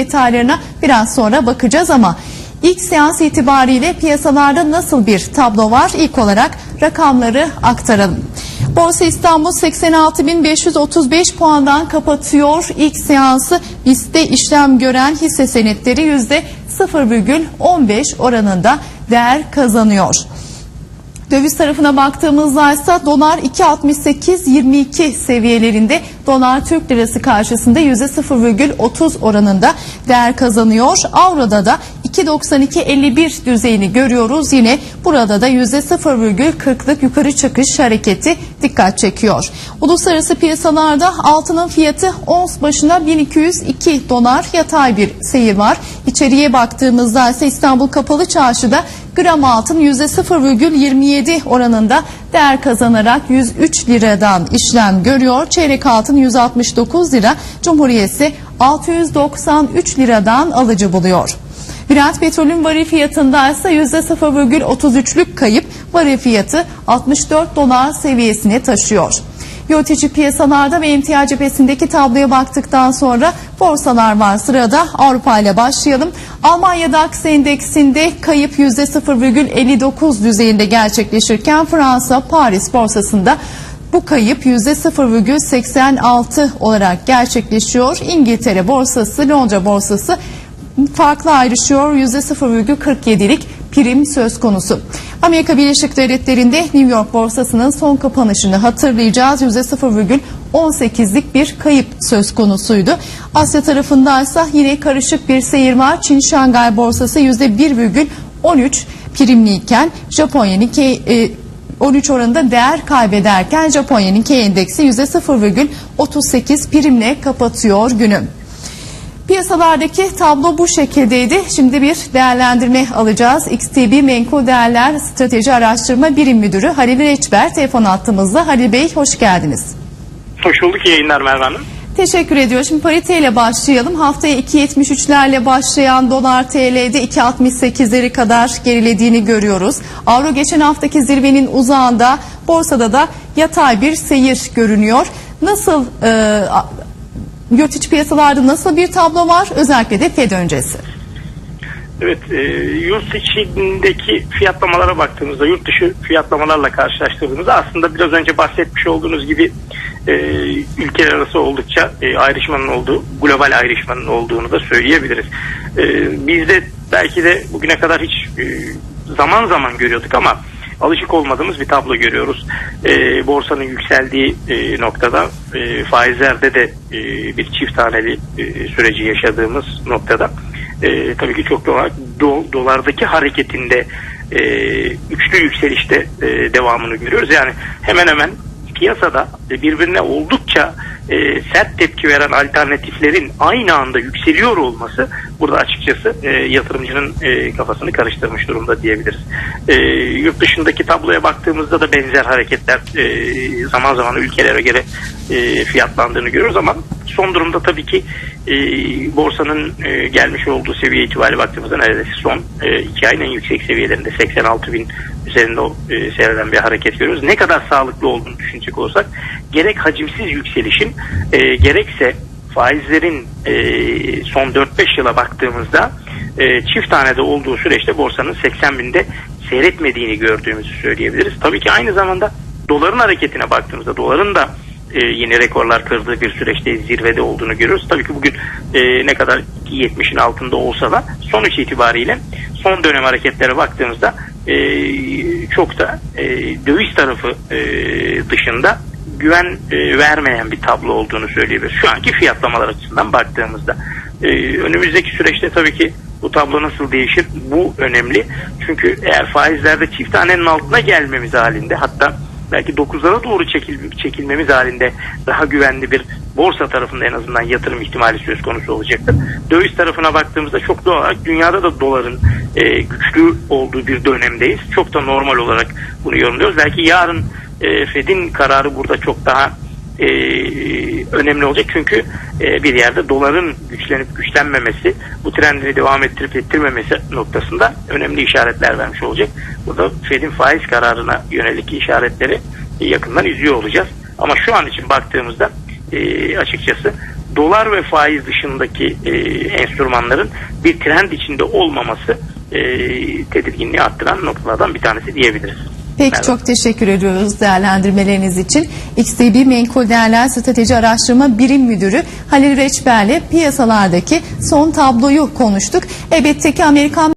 detaylarına biraz sonra bakacağız ama ilk seans itibariyle piyasalarda nasıl bir tablo var? İlk olarak rakamları aktaralım. Borsa İstanbul 86.535 puandan kapatıyor ilk seansı. BIST'te işlem gören hisse senetleri %0,15 oranında değer kazanıyor. Döviz tarafına baktığımızda ise dolar 2.68-22 seviyelerinde dolar Türk lirası karşısında %0,30 oranında değer kazanıyor. Avroda da 2.92-51 düzeyini görüyoruz. Yine burada da %0,40'lık yukarı çıkış hareketi dikkat çekiyor. Uluslararası piyasalarda altının fiyatı ons başına 1202 dolar yatay bir seyir var. İçeriye baktığımızda ise İstanbul Kapalı Çarşı'da gram altın %0,27 oranında değer kazanarak 103 liradan işlem görüyor. Çeyrek altın 169 lira, Cumhuriyeti 693 liradan alıcı buluyor. Brent petrolün varil fiyatında ise %0,33'lük kayıp varil fiyatı 64 dolar seviyesine taşıyor. Yurt içi piyasalarda ve emtia cephesindeki tabloya baktıktan sonra borsalar var sırada. Avrupa ile başlayalım. Almanya DAX endeksinde kayıp %0,59 düzeyinde gerçekleşirken Fransa Paris borsasında bu kayıp %0,86 olarak gerçekleşiyor. İngiltere borsası, Londra borsası farklı ayrışıyor. %0,47'lik prim söz konusu. Amerika Birleşik Devletleri'nde New York borsasının son kapanışını hatırlayacağız. %0,18'lik bir kayıp söz konusuydu. Asya tarafında ise yine karışık bir seyir var. Çin Şangay borsası %1,13 primliyken Japonya Nikkei e, 13 oranında değer kaybederken Japonya Nikkei endeksi %0,38 primle kapatıyor günü. Piyasalardaki tablo bu şekildeydi. Şimdi bir değerlendirme alacağız. XTB Menkul Değerler Strateji Araştırma Birim Müdürü Halil Reçber telefon attığımızda. Halil Bey hoş geldiniz. Hoş bulduk. Yayınlar Merve Hanım. Teşekkür ediyorum. Şimdi pariteyle başlayalım. Haftaya 2.73'lerle başlayan dolar TL'de 2.68'leri kadar gerilediğini görüyoruz. Avro geçen haftaki zirvenin uzağında borsada da yatay bir seyir görünüyor. Nasıl e, yurt içi piyasalarda nasıl bir tablo var özellikle de Fed öncesi? Evet, e, yurt içindeki fiyatlamalara baktığımızda, yurt dışı fiyatlamalarla karşılaştırdığımızda aslında biraz önce bahsetmiş olduğunuz gibi e, ülkeler arası oldukça e, ayrışmanın olduğu, global ayrışmanın olduğunu da söyleyebiliriz. E, biz de belki de bugüne kadar hiç e, zaman zaman görüyorduk ama alışık olmadığımız bir tablo görüyoruz. E, borsanın yükseldiği e, noktada e, faizlerde de e, bir çift taneli e, süreci yaşadığımız noktada e, tabii ki çok dolar, do, dolardaki hareketinde e, üçlü yükselişte e, devamını görüyoruz. Yani hemen hemen piyasada birbirine oldukça e, sert tepki veren alternatiflerin aynı anda yükseliyor olması burada açıkçası e, yatırımcının e, kafasını karıştırmış durumda diyebiliriz. E, yurt dışındaki tabloya baktığımızda da benzer hareketler e, zaman zaman ülkelere göre e, fiyatlandığını görüyoruz ama son durumda tabii ki e, borsanın e, gelmiş olduğu seviye itibariyle baktığımızda neredeyse son e, iki ayın en yüksek seviyelerinde 86 bin üzerinde e, seyreden bir hareket görüyoruz. Ne kadar sağlıklı olduğunu düşünecek olursak gerek hacimsiz yükselişin e, gerekse faizlerin e, son 4-5 yıla baktığımızda e, çift tanede olduğu süreçte borsanın 80 binde seyretmediğini gördüğümüzü söyleyebiliriz. Tabii ki aynı zamanda doların hareketine baktığımızda doların da e, yeni rekorlar kırdığı bir süreçte zirvede olduğunu görüyoruz. Tabii ki bugün e, ne kadar 70'in altında olsa da sonuç itibariyle son dönem hareketlere baktığımızda e, çok da e, döviz tarafı e, dışında güven e, vermeyen bir tablo olduğunu söyleyebiliriz. Şu anki fiyatlamalar açısından baktığımızda. E, önümüzdeki süreçte tabii ki bu tablo nasıl değişir? Bu önemli. Çünkü eğer faizlerde çift tanenin altına gelmemiz halinde hatta belki 9'lara doğru çekil, çekilmemiz halinde daha güvenli bir borsa tarafında en azından yatırım ihtimali söz konusu olacaktır. Döviz tarafına baktığımızda çok doğal olarak dünyada da doların e, güçlü olduğu bir dönemdeyiz. Çok da normal olarak bunu yorumluyoruz. Belki yarın e, Fed'in kararı burada çok daha e, önemli olacak çünkü e, bir yerde doların güçlenip güçlenmemesi bu trendini devam ettirip ettirmemesi noktasında önemli işaretler vermiş olacak. Burada Fed'in faiz kararına yönelik işaretleri e, yakından izliyor olacağız. Ama şu an için baktığımızda e, açıkçası dolar ve faiz dışındaki e, enstrümanların bir trend içinde olmaması e, tedirginliği arttıran noktalardan bir tanesi diyebiliriz. Peki Merhaba. çok teşekkür ediyoruz değerlendirmeleriniz için. XTB Menkul Değerler Strateji Araştırma Birim Müdürü Halil Reçber'le piyasalardaki son tabloyu konuştuk. Elbette ki Amerikan